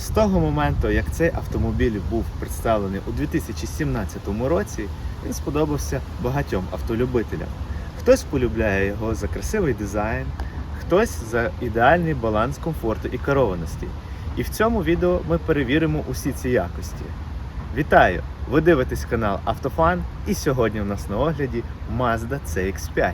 З того моменту, як цей автомобіль був представлений у 2017 році, він сподобався багатьом автолюбителям. Хтось полюбляє його за красивий дизайн, хтось за ідеальний баланс комфорту і керованості. І в цьому відео ми перевіримо усі ці якості. Вітаю! Ви дивитесь канал Автофан, і сьогодні у нас на огляді Mazda CX5.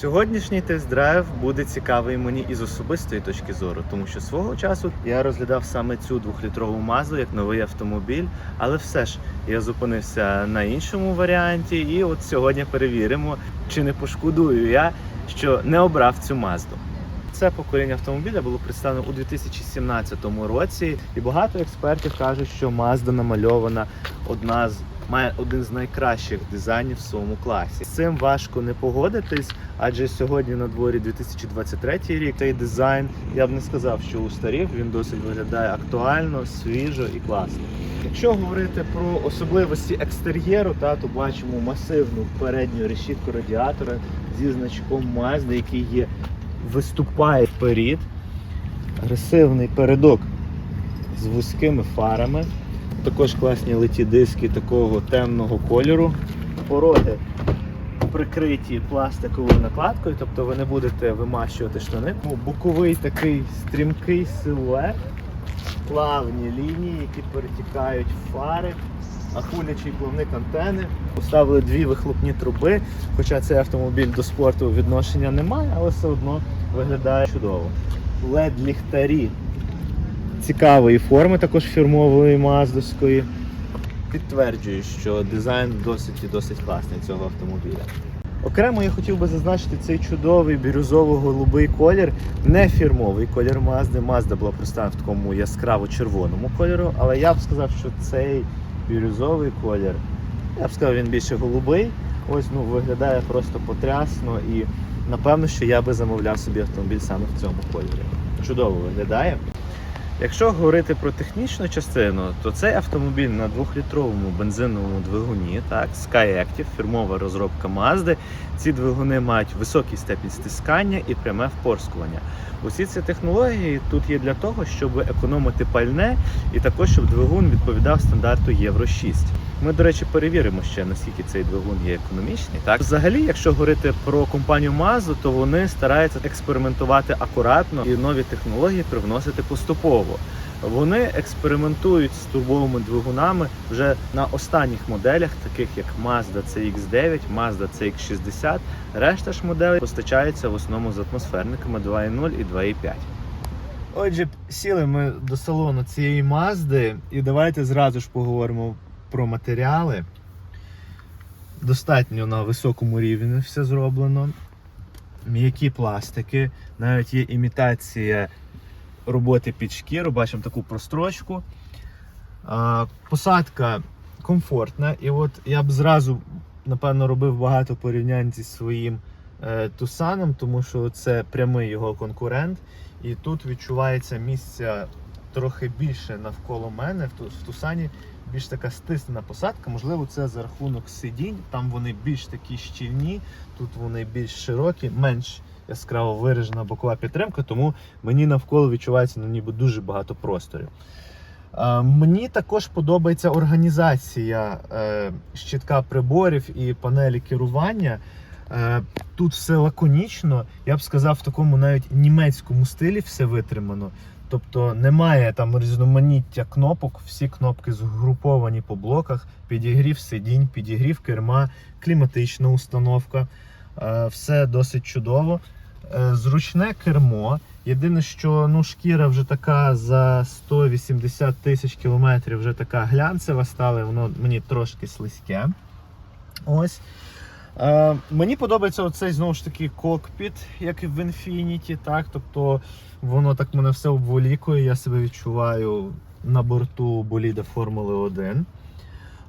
Сьогоднішній тест-драйв буде цікавий мені із особистої точки зору, тому що свого часу я розглядав саме цю двохлітрову мазу як новий автомобіль, але все ж я зупинився на іншому варіанті, і от сьогодні перевіримо, чи не пошкодую я, що не обрав цю мазду. Це покоління автомобіля було представлено у 2017 році, і багато експертів кажуть, що Mazda намальована одна з має один з найкращих дизайнів в своєму класі. З цим важко не погодитись, адже сьогодні на дворі 2023 рік цей дизайн я б не сказав, що устарів. Він досить виглядає актуально, свіжо і класно. Якщо говорити про особливості екстер'єру, та то бачимо масивну передню решітку радіатора зі значком Mazda, який є виступає вперед. Агресивний передок з вузькими фарами. Також класні литі диски такого темного кольору. Пороги прикриті пластиковою накладкою, тобто ви не будете вимащувати штани. Боковий такий стрімкий силует, плавні лінії, які перетікають в фари, акулячий плавник антени. Поставили дві вихлопні труби, хоча цей автомобіль до спорту відношення не має, але все одно виглядає чудово. led ліхтарі цікавої форми, також фірмової маздовської. Підтверджую, що дизайн досить і досить класний цього автомобіля. Окремо я хотів би зазначити цей чудовий бірюзово-голубий колір, не фірмовий колір Mazda. Mazda була представлена в такому яскраво-червоному кольору, але я б сказав, що цей бірюзовий колір, я б сказав, він більше голубий. Ось ну виглядає просто потрясно і напевно, що я би замовляв собі автомобіль саме в цьому кольорі. Чудово виглядає. Якщо говорити про технічну частину, то цей автомобіль на 2-літровому бензиновому двигуні, так, SkyActiv, фірмова розробка Mazda. Ці двигуни мають високий степінь стискання і пряме впорскування. Усі ці технології тут є для того, щоб економити пальне і також щоб двигун відповідав стандарту Євро 6. Ми, до речі, перевіримо ще наскільки цей двигун є економічний. Так, взагалі, якщо говорити про компанію Mazda, то вони стараються експериментувати акуратно і нові технології привносити поступово. Вони експериментують з турбовими двигунами вже на останніх моделях, таких як Mazda CX-9, Mazda CX-60. Решта ж моделей постачаються в основному з атмосферниками 2.0 і 2.5. Отже, сіли ми до салону цієї Мазди, і давайте зразу ж поговоримо про матеріали. Достатньо на високому рівні все зроблено. М'які пластики, навіть є імітація роботи під шкіру, бачимо таку прострочку. Посадка комфортна, і от я б зразу, напевно, робив багато порівнянь зі своїм е, Тусаном, тому що це прямий його конкурент. І тут відчувається місця трохи більше навколо мене. В Тусані більш така стиснена посадка. Можливо, це за рахунок сидінь. Там вони більш такі щільні, тут вони більш широкі, менш яскраво виражена бокова підтримка, тому мені навколо відчувається ну, ніби дуже багато просторів. Мені також подобається організація е, щитка приборів і панелі керування. Е, Тут все лаконічно, я б сказав, в такому навіть німецькому стилі все витримано. Тобто немає там різноманіття кнопок, всі кнопки згруповані по блоках, підігрів сидінь, підігрів керма, кліматична установка. Е, Все досить чудово. Е, Зручне кермо. Єдине, що ну, шкіра вже така за 180 тисяч кілометрів вже така глянцева стала, воно мені трошки слизьке. Ось. Е, мені подобається оцей знову ж таки кокпіт, як і в Infinity, так? Тобто воно так мене все обволікує, я себе відчуваю на борту боліда Формули 1.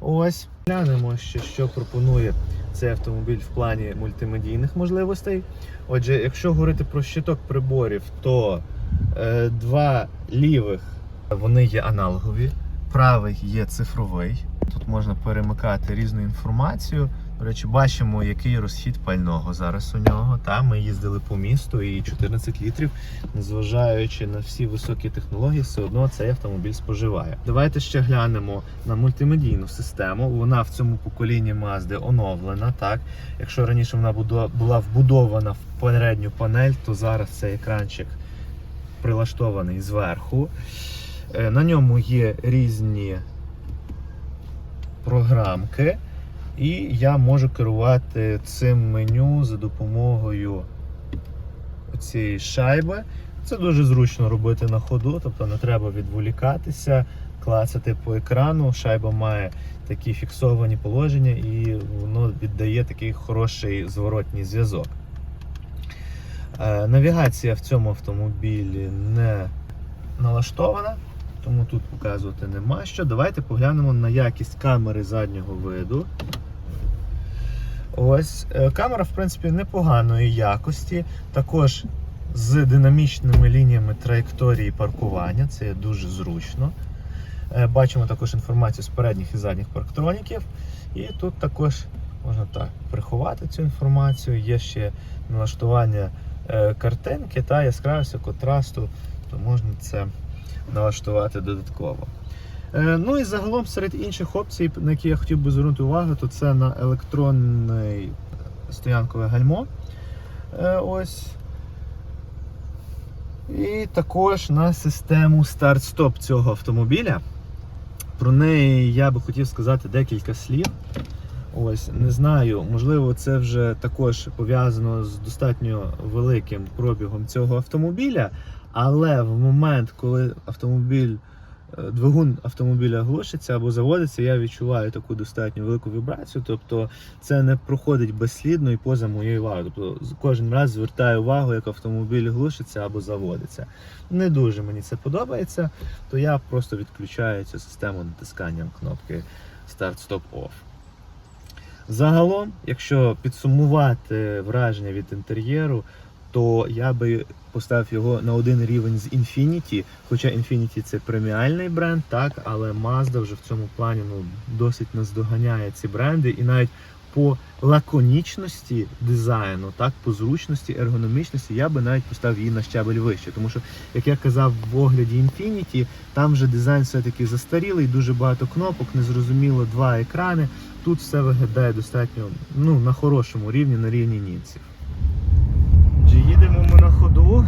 Ось. Глянемо ще, що пропонує цей автомобіль в плані мультимедійних можливостей. Отже, якщо говорити про щиток приборів, то е, два лівих вони є аналогові, правий є цифровий. Тут можна перемикати різну інформацію. До речі, бачимо, який розхід пального зараз у нього. Та ми їздили по місту і 14 літрів, незважаючи на всі високі технології, все одно цей автомобіль споживає. Давайте ще глянемо на мультимедійну систему. Вона в цьому поколінні Mazda оновлена. Так, якщо раніше вона була вбудована в передню панель, то зараз цей екранчик прилаштований зверху. Е, На ньому є різні програмки. І я можу керувати цим меню за допомогою цієї шайби. Це дуже зручно робити на ходу, тобто не треба відволікатися, клацати по екрану. Шайба має такі фіксовані положення і воно віддає такий хороший зворотній зв'язок. Е, Навігація в цьому автомобілі не налаштована, тому тут показувати нема що. Давайте поглянемо на якість камери заднього виду. Ось е, камера, в принципі, непоганої якості. Також з динамічними лініями траєкторії паркування. Це є дуже зручно. Е, Бачимо також інформацію з передніх і задніх парктроніків. І тут також можна так приховати цю інформацію. Є ще налаштування е, картинки та яскравості контрасту, то можна це налаштувати додатково. Е, Ну і загалом серед інших опцій, на які я хотів би звернути увагу, то це на електронне стоянкове гальмо. Е, Ось. І також на систему старт-стоп цього автомобіля. Про неї я би хотів сказати декілька слів. Ось, не знаю, можливо, це вже також пов'язано з достатньо великим пробігом цього автомобіля, але в момент, коли автомобіль, двигун автомобіля глушиться або заводиться, я відчуваю таку достатньо велику вібрацію. Тобто це не проходить безслідно і поза моєю увагою. Тобто кожен раз звертаю увагу, як автомобіль глушиться або заводиться. Не дуже мені це подобається, то я просто відключаю цю систему натисканням кнопки Start-Stop-Off. Загалом, якщо підсумувати враження від інтер'єру, то я би поставив його на один рівень з Infinity. Хоча Infinity це преміальний бренд, так, але Mazda вже в цьому плані ну, досить наздоганяє ці бренди і навіть по лаконічності дизайну, так, по зручності, ергономічності, я би навіть поставив її на щабель вище. Тому що, як я казав в огляді Infinity, там вже дизайн все-таки застарілий, дуже багато кнопок, незрозуміло два екрани. Тут все виглядає достатньо ну, на хорошому рівні, на рівні німців. Їдемо ми на ходу?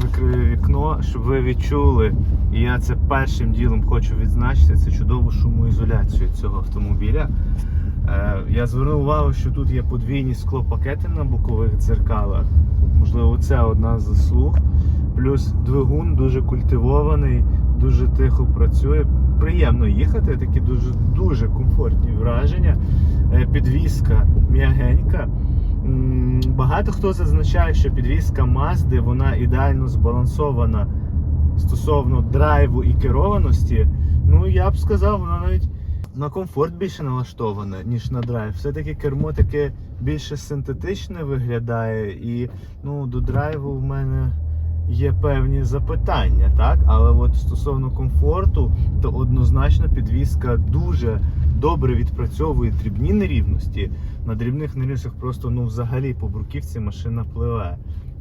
Закрию вікно, щоб ви відчули. І я це першим ділом хочу відзначити. Це чудову шумоізоляцію цього автомобіля. Е, я звернув увагу, що тут є подвійні склопакети на бокових дзеркалах. Можливо, це одна з заслуг. Плюс двигун дуже культивований, дуже тихо працює. Приємно їхати, такі дуже дуже комфортні враження. Е, Підвізка м'ягенька. Багато хто зазначає, що підвізка Mazda, вона ідеально збалансована стосовно драйву і керованості. Ну я б сказав, вона навіть на комфорт більше налаштована, ніж на драйв. Все-таки кермо таке більше синтетичне виглядає, і ну, до драйву в мене є певні запитання, так? Але от стосовно комфорту, то однозначно підвізка дуже добре відпрацьовує дрібні нерівності. На дрібних нерівностях просто ну взагалі по бруківці машина пливе.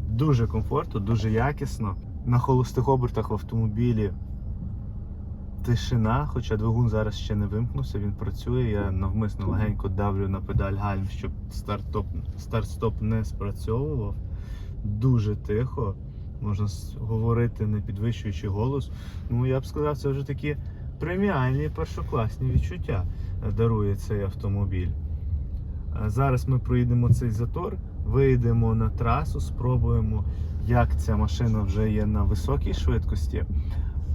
Дуже комфортно, дуже якісно. На холостих обертах в автомобілі тишина, хоча двигун зараз ще не вимкнувся, він працює. Я навмисно легенько давлю на педаль гальм, щоб старт-стоп, не спрацьовував. Дуже тихо, можна говорити, не підвищуючи голос. Ну, я б сказав, це вже такі преміальні першокласні відчуття е, дарує цей автомобіль. Е, Зараз ми проїдемо цей затор, вийдемо на трасу, спробуємо як ця машина вже є на високій швидкості.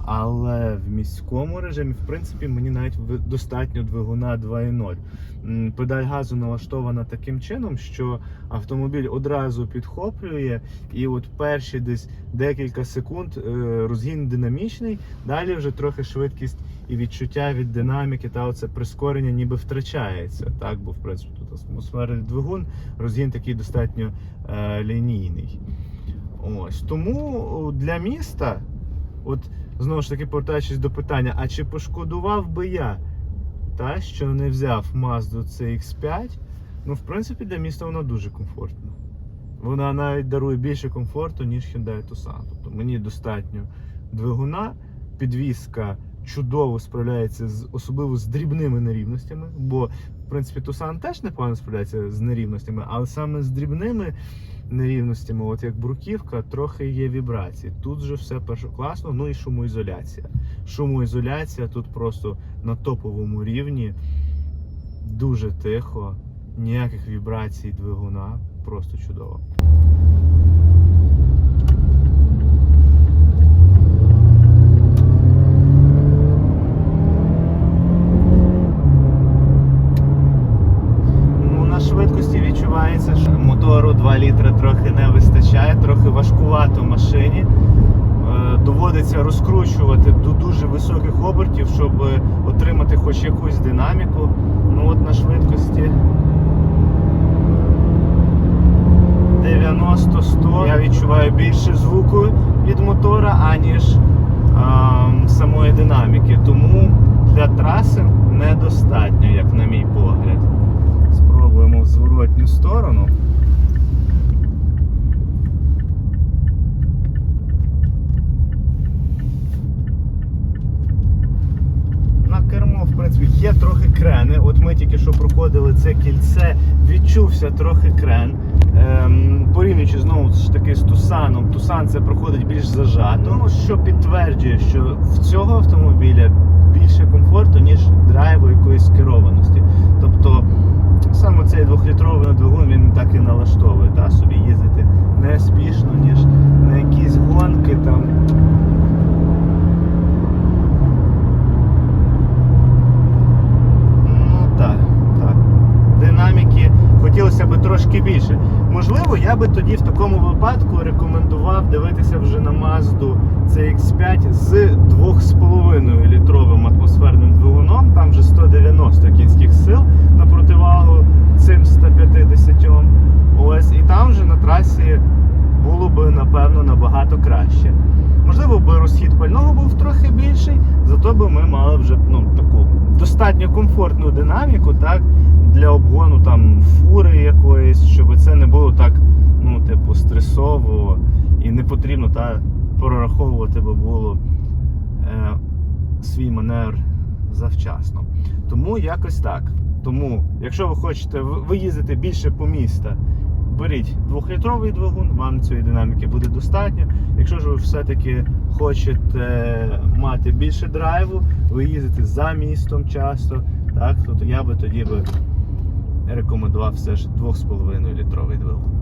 Але в міському режимі, в принципі, мені навіть достатньо двигуна 2.0. Педаль газу налаштована таким чином, що автомобіль одразу підхоплює, і от перші десь декілька секунд е, розгін динамічний, далі вже трохи швидкість і відчуття від динаміки та оце прискорення ніби втрачається. Так, бо в принципі тут атмосферний двигун, розгін такий достатньо е, лінійний. Ось тому для міста, от знову ж таки повертаючись до питання, а чи пошкодував би я, та, що не взяв Mazda CX5? Ну, в принципі, для міста вона дуже комфортна. Вона навіть дарує більше комфорту, ніж Hyundai Tucson. Тобто мені достатньо двигуна, підвізка чудово справляється з особливо з дрібними нерівностями, бо в принципі Tucson теж непогано справляється з нерівностями, але саме з дрібними нерівностями, от як бруківка, трохи є вібрації. Тут же все першокласно, ну і шумоізоляція. Шумоізоляція тут просто на топовому рівні, дуже тихо, ніяких вібрацій двигуна, просто чудово. Трохи не вистачає, трохи важкувато в машині. Е, Доводиться розкручувати до дуже високих обертів, щоб отримати хоч якусь динаміку. Ну от на швидкості 90-100 я відчуваю більше звуку від мотора, аніж ем, самої динаміки. Тому для траси недостатньо, як на мій погляд. Спробуємо в зворотню сторону. На кермо, в принципі, є трохи крени. От ми тільки що проходили це кільце, відчувся трохи крен. Ем, порівнюючи знову ж таки з Тусаном, Тусан це проходить більш зажато, Ну, що підтверджує, що в цього автомобіля більше комфорту, ніж драйву якоїсь керованості. Тобто саме цей двохлітровий двигун він так і налаштовує та, собі їздити не спішно, ніж на якісь гонки там. Ну так, так. Динаміки хотілося б трошки більше. Можливо, я би тоді в такому випадку рекомендував дивитися вже на Mazda CX5 з 2,5 літровим атмосферним двигуном, там вже 190 кінських сил на противагу цим 150. Ось, і там вже на трасі було б напевно набагато краще. Можливо, би розхід пального був трохи більший, зато би ми мали вже ну, таку достатньо комфортну динаміку, так, для обгону там фури якоїсь, щоб це не було так, ну, типу, стресово і не потрібно та, прораховувати би було е, свій маневр завчасно. Тому якось так. Тому, якщо ви хочете ви- виїздити більше по міста, беріть двохлітровий двигун, вам цієї динаміки буде достатньо. Якщо ж ви все-таки хочете мати більше драйву, ви їздите за містом часто, так, то я би тоді би рекомендував все ж 2,5 літровий двигун.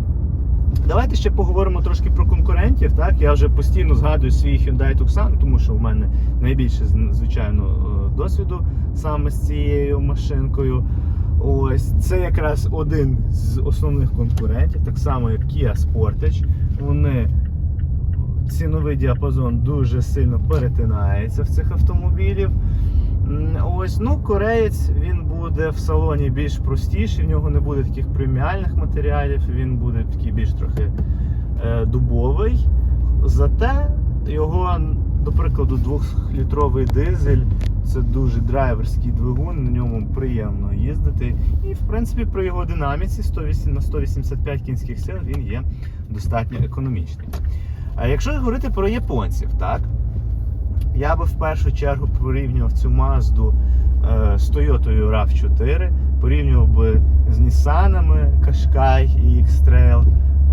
Давайте ще поговоримо трошки про конкурентів. Так, я вже постійно згадую свій Hyundai Tucson, тому що в мене найбільше звичайно е, досвіду саме з цією машинкою. Ось це якраз один з основних конкурентів, так само як Kia Sportage. Вони ціновий діапазон дуже сильно перетинається в цих автомобілів. Ось, ну, кореєць він буде в салоні більш простіший, в нього не буде таких преміальних матеріалів, він буде такий більш трохи е, дубовий. Зате його, до прикладу, 2-літровий дизель це дуже драйверський двигун, на ньому приємно їздити. І, в принципі, при його динаміці 108 на 185 кінських сил він є достатньо економічний. А якщо говорити про японців, так? Я би в першу чергу порівнював цю Mazda е, з Toyota RAV4, порівнював би з Nissan'ами Qashqai і X-Trail,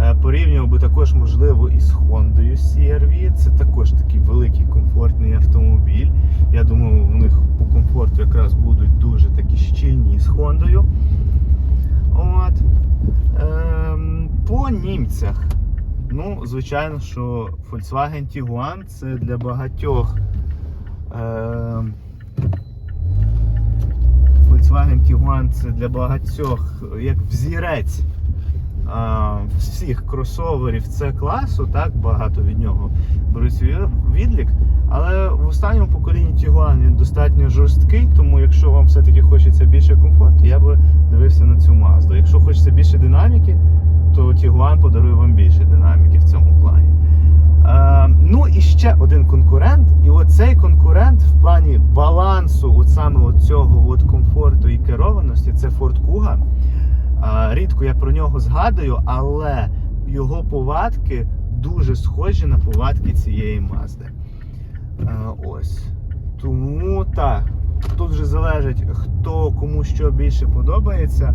е, порівнював би також, можливо, із Honda CR-V. Це також такий великий комфортний автомобіль. Я думаю, у них по комфорту якраз будуть дуже такі щільні з Хондою. От. Ем, по німцях. Ну, звичайно, що Volkswagen Tiguan це для багатьох. Е, Volkswagen Tiguan це для багатьох як взірець а, всіх кросоверів це класу, так багато від нього беруть відлік. Але в останньому поколінні Tiguan він достатньо жорсткий, тому якщо вам все-таки хочеться більше комфорту, я би дивився на цю Mazda. Якщо хочеться більше динаміки, то Tiguan подарує вам більше динаміки в цьому плані. Е, ну і ще один конкурент. І оцей конкурент в плані балансу, от саме от цього от комфорту і керованості, це Ford Kuga. Е, рідко я про нього згадую, але його повадки дуже схожі на повадки цієї Мазди. Е, ось. Тому так, тут вже залежить, хто кому що більше подобається.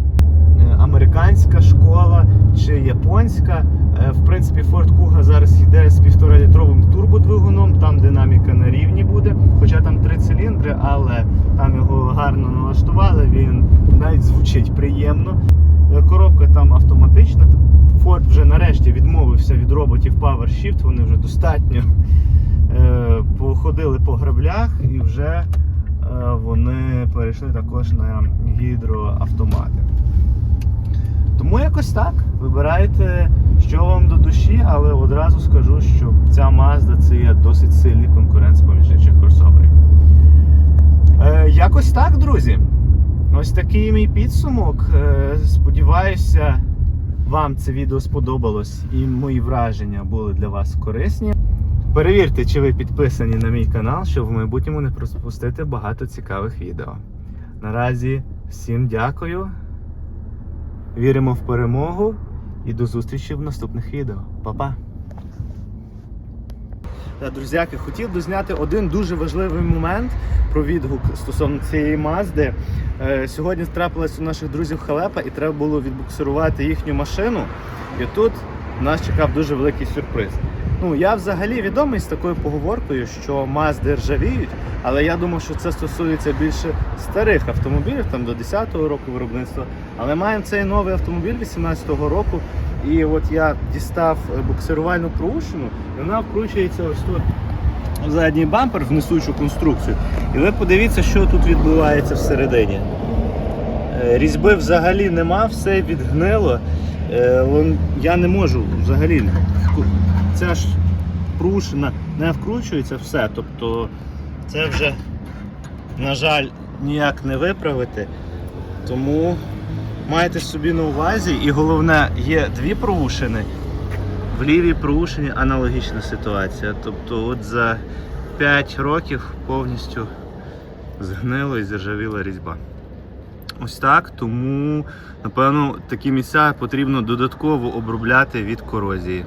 Е, Американська школа чи японська. Е, В принципі, Ford Kuga зараз йде з 1,5-літровим турбодвигуном, там динаміка на рівні буде, хоча там три циліндри, але там його гарно налаштували, він навіть звучить приємно. Е, Коробка там автоматична. Ford вже нарешті відмовився від роботів Power Shift, вони вже достатньо походили по граблях і вже вони перейшли також на гідроавтомати. Тому якось так. Вибирайте, що вам до душі, але одразу скажу, що ця Mazda це є досить сильний конкурент з поміж інших кросоверів. Е, якось так, друзі. Ось такий мій підсумок. Е, сподіваюся, вам це відео сподобалось і мої враження були для вас корисні. Перевірте, чи ви підписані на мій канал, щоб в майбутньому не пропустити багато цікавих відео. Наразі всім дякую. Віримо в перемогу і до зустрічі в наступних відео. Па-па! Та, друзяки, хотів дозняти один дуже важливий момент про відгук стосовно цієї Мазди. Е, сьогодні трапилась у наших друзів халепа і треба було відбуксирувати їхню машину. І тут нас чекав дуже великий сюрприз. Ну, я взагалі відомий з такою поговоркою, що Мазди ржавіють, але я думав, що це стосується більше старих автомобілів, там до 10-го року виробництва. Але маємо цей новий автомобіль 18-го року. І от я дістав е, буксирувальну проушину, і вона вкручується ось тут в задній бампер в несучу конструкцію. І ви подивіться, що тут відбувається всередині. Е, Різьби взагалі нема, все відгнило. Е, Я не можу взагалі. Ця ж пружина не вкручується все. Тобто це вже, на жаль, ніяк не виправити. Тому майте собі на увазі, і головне, є дві проушини. В лівій проушині аналогічна ситуація. Тобто, от за 5 років повністю згнила і заржавіла різьба. Ось так, тому напевно такі місця потрібно додатково обробляти від корозії.